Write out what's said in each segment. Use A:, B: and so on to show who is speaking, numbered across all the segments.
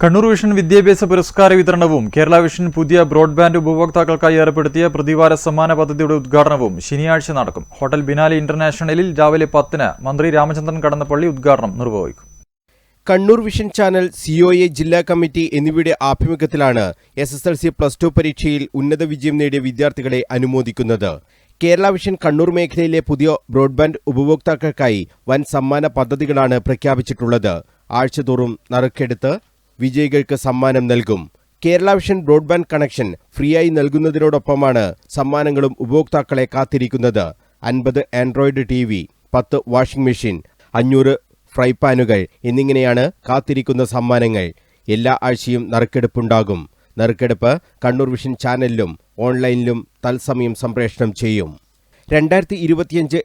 A: Kannur vision വിദ്യാഭ്യാസ പുരസ്കാര വിതരണവും കേരള വിഷൻ പുതിയ ബ്രോഡ്ബാൻഡ് ഉപഭോക്താക്കൾക്കായി ഏർപ്പെടുത്തിയ പ്രതിവാര സമ്മാന പദ്ധതിയുടെ ഉദ്ഘാടനവും ശനിയാഴ്ച നടക്കും. ഹോട്ടൽ ബിനാലി ഇന്റർനാഷണലിൽ രാവിലെ പത്തിന് മന്ത്രി രാമചന്ദ്രൻ കടന്നപ്പള്ളി ഉദ്ഘാടനം നിർവഹിക്കും.
B: കണ്ണൂർ വിഷൻ ചാനൽ സിഒഎ ജില്ലാ കമ്മിറ്റി എന്നിവയുടെ ആഭിമുഖ്യത്തിലാണ് S S L C plus two പരീക്ഷയിൽ ഉന്നത വിജയം നേടിയ വിദ്യാർത്ഥികളെ അനുമോദിക്കുന്നത്. കേരള വിഷൻ കണ്ണൂർ മേഖലയിലെ പുതിയ ബ്രോഡ്ബാൻഡ് ഉപഭോക്താക്കൾക്കായി വൻ സമ്മാന പദ്ധതികളാണ് പ്രഖ്യാപിച്ചിട്ടുള്ളത്. ആഴ്ചതോറും നറുക്കെടുത്ത് വിജയികൾക്ക് സമ്മാനം നൽകും. കേരള വിഷൻ ബ്രോഡ്ബാൻഡ് കണക്ഷൻ ഫ്രീയായി നൽകുന്നതിനോടൊപ്പമാണ് സമ്മാനങ്ങളും ഉപഭോക്താക്കളെ കാത്തിരിക്കുന്നത്. അൻപത് ആൻഡ്രോയിഡ് ടി വി പത്ത് വാഷിംഗ് മെഷീൻ അഞ്ഞൂറ് ഫ്രൈ പാനുകൾ എന്നിങ്ങനെയാണ് കാത്തിരിക്കുന്ന സമ്മാനങ്ങൾ. എല്ലാ ആഴ്ചയും നറുക്കെടുപ്പുണ്ടാകും. നറുക്കെടുപ്പ് കണ്ണൂർ വിഷൻ ചാനലിലും ഓൺലൈനിലും തത്സമയം സംപ്രേഷണം ചെയ്യും. രണ്ടായിരത്തി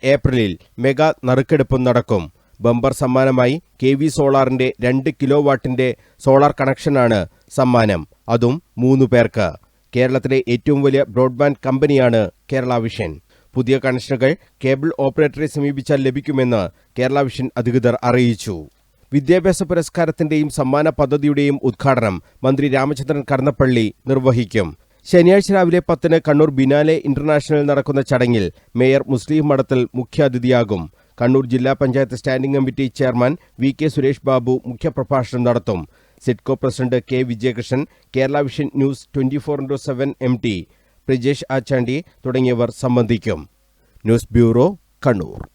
B: ഏപ്രിലിൽ മെഗാ നറുക്കെടുപ്പും നടക്കും. ബമ്പർ സമ്മാനമായി കെ വി സോളാറിന്റെ രണ്ട് കിലോ വാട്ടിന്റെ സോളാർ കണക്ഷനാണ് സമ്മാനം. അതും മൂന്നു പേർക്ക്. കേരളത്തിലെ ഏറ്റവും വലിയ ബ്രോഡ്ബാൻഡ് കമ്പനിയാണ് കേരള വിഷൻ. പുതിയ കണക്ഷനുകൾ കേബിൾ ഓപ്പറേറ്ററെ സമീപിച്ചാൽ ലഭിക്കുമെന്ന് കേരള വിഷൻ അധികൃതർ അറിയിച്ചു. വിദ്യാഭ്യാസ പുരസ്കാരത്തിന്റെയും സമ്മാന പദ്ധതിയുടെയും ഉദ്ഘാടനം മന്ത്രി രാമചന്ദ്രൻ കടന്നപ്പള്ളി നിർവഹിക്കും. ശനിയാഴ്ച രാവിലെ പത്തിന് കണ്ണൂർ ബിനാലെ ഇന്റർനാഷണലിൽ നടക്കുന്ന ചടങ്ങിൽ മേയർ മുസ്ലിം മഠത്തിൽ മുഖ്യാതിഥിയാകും. കണ്ണൂർ ജില്ലാ panchayat standing committee chairman V K Suresh Babu മുഖ്യപ്രഭാഷണം നടത്തും. SIDCO president K Vijayakrishnan Kerala vision news twenty four into seven M T Prajesh Achandi തുടങ്ങിയവർ സംബന്ധിക്കും. News bureau Kannur.